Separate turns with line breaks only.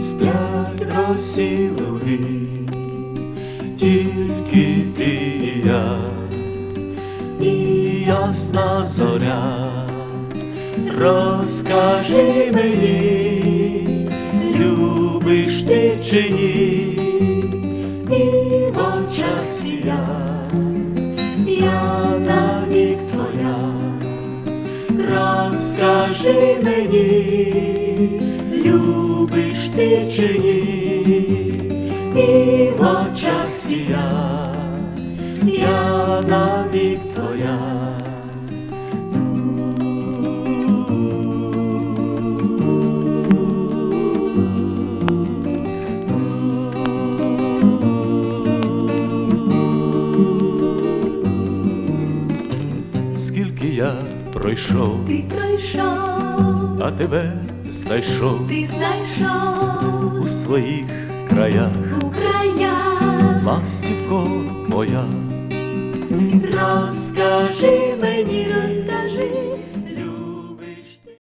Сплять росі луги, тільки ти ясна зоря, розкажи мені, любиш ти чи ні, і в очах сія, я навік твоя. Розкажи мені, любиш ти чи ні, і в очах сія, я навік твоя. Скільки я пройшов,
Ти пройшов,
а тебе знайшов.
Ти знайшов.
У своїх краях,
у краях.
ластівко моя, розкажи мені,